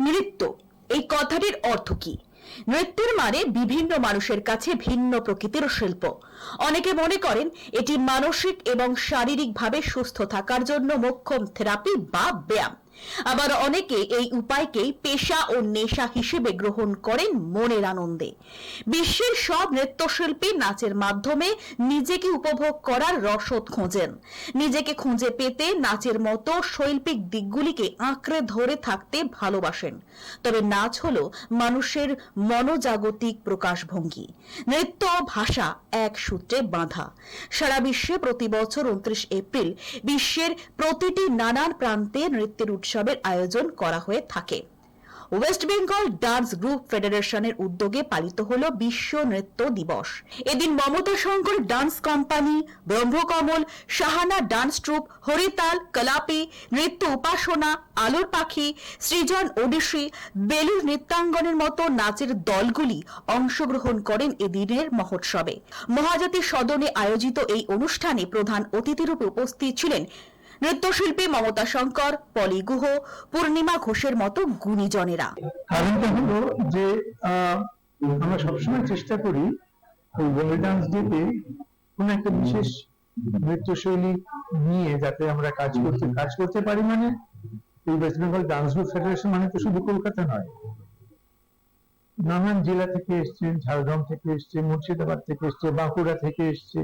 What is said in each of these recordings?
নৃত্য। এই কথাটির অর্থ কি? নৃত্যের মানে বিভিন্ন মানুষের কাছে ভিন্ন প্রকৃতির শিল্প। অনেকে মনে করেন এটি মানসিক এবং শারীরিকভাবে সুস্থ থাকার জন্য মোক্ষম থেরাপি বা ব্যায়াম। আবার অনেকে এই উপায়কেই পেশা ও নেশা হিসেবে গ্রহণ করেন মনের আনন্দে। বিশ্বের সব নৃত্যশিল্পী নাচের মাধ্যমে নিজেকে উপভোগ করার রসদ খোঁজেন। নিজেকে খুঁজে পেতে নাচের মতো শৈল্পিক দিকগুলিকে আঁকড়ে ধরে থাকতে ভালোবাসেন। তবে নাচ হলো মানুষের মনোজাগতিক প্রকাশভঙ্গি। নৃত্য ভাষা এক সূত্রে বাঁধা। সারা বিশ্বে প্রতি বছর উনত্রিশ এপ্রিল বিশ্বের প্রতিটি নানান প্রান্তে নৃত্যের উৎসবের আয়োজন করা হয়ে থাকে। ওয়েস্ট বেঙ্গল ডান্স গ্রুপ ফেডারেশনের উদ্যোগে পালিত হল বিশ্ব নৃত্য দিবস। এদিন Mamata Shankar dance company, Brahmakamal Sahana dance troupe Haritaal, Kalapi, Nritya Upasana, আলোর পাখি, সৃজন ওডিসি বেলুর নৃত্যাঙ্গনের মতো নাচের দলগুলি অংশগ্রহণ করেন এদিনের মহোৎসবে। মহাজাতি সদনে আয়োজিত এই অনুষ্ঠানে প্রধান অতিথিরূপে উপস্থিত ছিলেন নৃত্যশিল্পী মমতা শঙ্কর, পলি গুহ, পূর্ণিমা ঘোষের মতো গুণীজনেরা। কারণটা হলো যে আমরা সবসময় চেষ্টা করি ওয়ার্ল্ড ডান্স ডেতে একটা বিশেষ নৃত্যশৈলী নিয়ে যাতে আমরা কাজ করতে কাজ করতে পারি মানে এই West Bengal dance group federation মানে তো শুধু কলকাতা নয়। নানান জেলা থেকে এসছে ঝাড়গ্রাম থেকে এসছে, মুর্শিদাবাদ থেকে এসছে, বাঁকুড়া থেকে এসছে।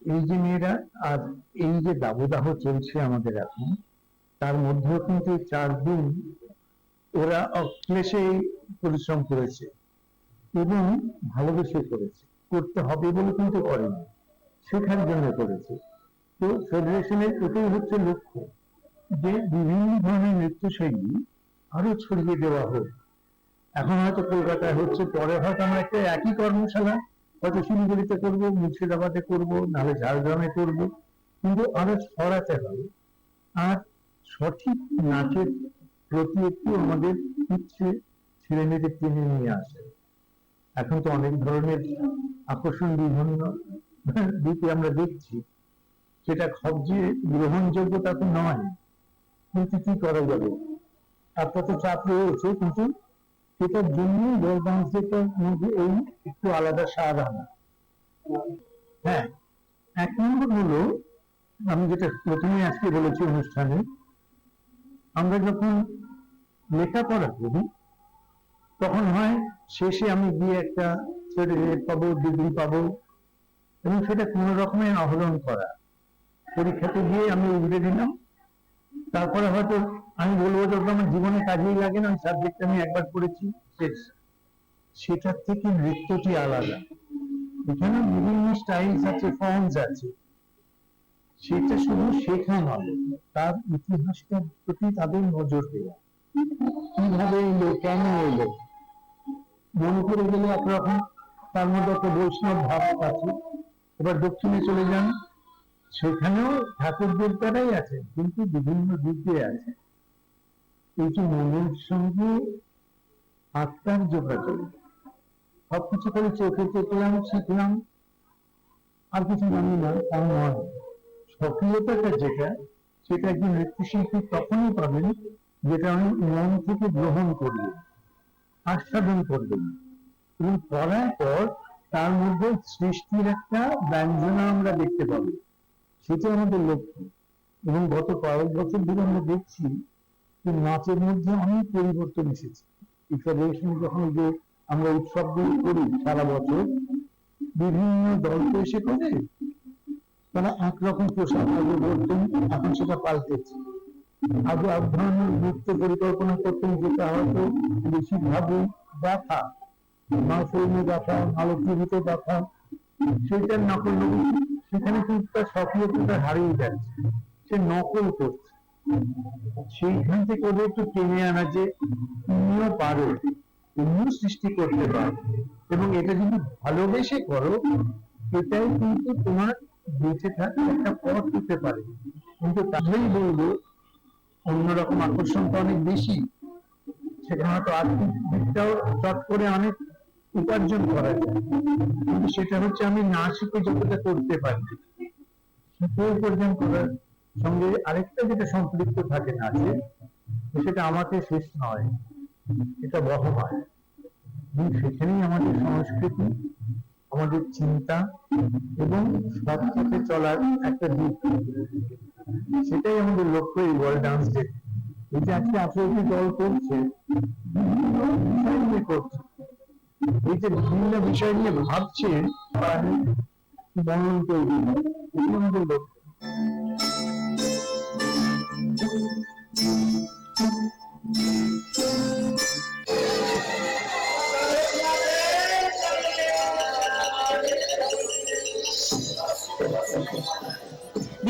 এই যে মেয়েরা আর এই যে দাবদাহ চলছে আমাদের এখন, তার মধ্যেও কিন্তু চার দিন ওরা অক্লেশে পরিশ্রম করেছে এবং ভালোবেসে করেছে। করতে হবে বলে কিন্তু করেনি, শেখার জন্য করেছে। তো ফেডারেশনের এটাই হচ্ছে লক্ষ্য যে বিভিন্ন ধরনের নৃত্যশৈলী আরও ছড়িয়ে দেওয়া হোক। এখন হয়তো কলকাতায় হচ্ছে, পরে হয়তো আমরা একটা একই কর্মশালা হয়তো শিলিগুড়িতে করব, মুর্শিদাবাদে করব, নাহলে ঝাড়গ্রামে করব। কিন্তু আরও ছড়াতে হবে। আর সঠিক নাচের প্রতি একটু আমাদের ইচ্ছে ছেলে মেয়েদের টেনে নিয়ে আসে। এখন তো অনেক ধরনের আকর্ষণ বিভিন্ন দিকে আমরা দেখছি। সেটা সবচেয়ে গ্রহণযোগ্য তা তো নয়, কিন্তু কি করা যাবে? আপনার তো চাপ রয়েছে, কিন্তু সেটার জন্য মধ্যে এই একটু আলাদা স্বাদ আনা। হ্যাঁ এক নম্বর হলো, আমি যেটা প্রথমে আজকে বলেছি অনুষ্ঠানে, আমরা যখন লেখাপড়া করি, তখন হয় শেষে আমি গিয়ে একটা সার্টিফিকেট পাবো ডিগ্রি পাবো, এবং সেটা কোনো রকমের আহরণ করা। পরীক্ষাতে গিয়ে আমি উগড়ে দিলাম, তারপরে হয়তো আমি বলব যে ওটা আমার জীবনে কাজেই লাগে না ওই সাবজেক্ট আমি একবার পড়েছি শেষ সেটার থেকে নৃত্যটি আলাদা। এখানে বিভিন্ন স্টাইলস আছে ফর্মস আছে। সেটা শুধু শেখা নয়, তার ইতিহাসটার প্রতি তাদের নজর দেওয়া। কীভাবে এলো, কেন এলো? মনে করে গেলে একরকম, তার মধ্যে একটা বৈষ্ণব ভাব আছে। এবার দক্ষিণে চলে যান। সেখানেও ঠাকুর দেবতারাই আছে কিন্তু বিভিন্ন দিক দিয়ে আছে এই যে মনের সঙ্গে আত্মার যোগাযোগ। সবকিছু করে চোখে দেখলাম, শিখলাম। আর কিছু জানি না, তা নয়। সক্রিয়তাটা যেটা, সেটা একজন নৃত্যশিল্পী তখনই পাবেন যেটা আমি মন থেকে গ্রহণ করবেন আস্বাদন করবেন এবং করার পর তার মধ্যে সৃষ্টির একটা ব্যঞ্জনা আমরা দেখতে পাবো। সেটা আমাদের লক্ষ্য। এবং গত কয়েক বছর ধরে আমরা দেখছি নাচের মধ্যে অনেক পরিবর্তন এসেছে। এই ফেডারেশন যখন যে আমরা উৎসবগুলো করি সারা বছর, বিভিন্ন দল তো এসে করে তারা একরকম পোশাক আগে বলতেন এখন সেটা পাল্টেছে। আগে এক ধরনের নৃত্য পরিকল্পনা করতেন যেটা হয়তো বেশিরভাগই দেখা মাসুমে দেখা আলো টিভিতে দেখা সেটার নকল সেখানে কিন্তু তার সক্রিয়তাটা হারিয়ে যাচ্ছে। সে নকল করছে। সেইখান থেকে ওদের একটু টেনে আনা যে তুমিও পারো তুমিও সৃষ্টি করতে পারো। এবং এটা যদি ভালোবেসে করো এটাই কিন্তু তোমার বেঁচে থাকার একটা পথ দিতে পারে। কিন্তু তাহলেই বলব, অন্যরকম আকর্ষণটা অনেক বেশি। সেখানে হয়তো আর্থিক দিকটাও চট করে অনেক উপার্জন করা যায়। কিন্তু সেটা হচ্ছে আমি না শিখে যতটা করতে পারি শিখে উপার্জন করার সঙ্গে আরেকটা যেটা সম্পৃক্ত থাকে নাচে সেটা আমাকে শেষ নয় এটা বহ হয় এবং সেখানেই আমাদের সংস্কৃতি, আমাদের চিন্তা এবং সৎ পথে চলার একটা দিক। সেটাই আমাদের লক্ষ্য এই ওয়ার্ল্ড ডান্স ডে এই যে আজকে আঠারোটি দল করছে করছে। এই যে বিভিন্ন বিষয় নিয়ে ভাবছে মনন তৈরি আমাদের লক্ষ্য।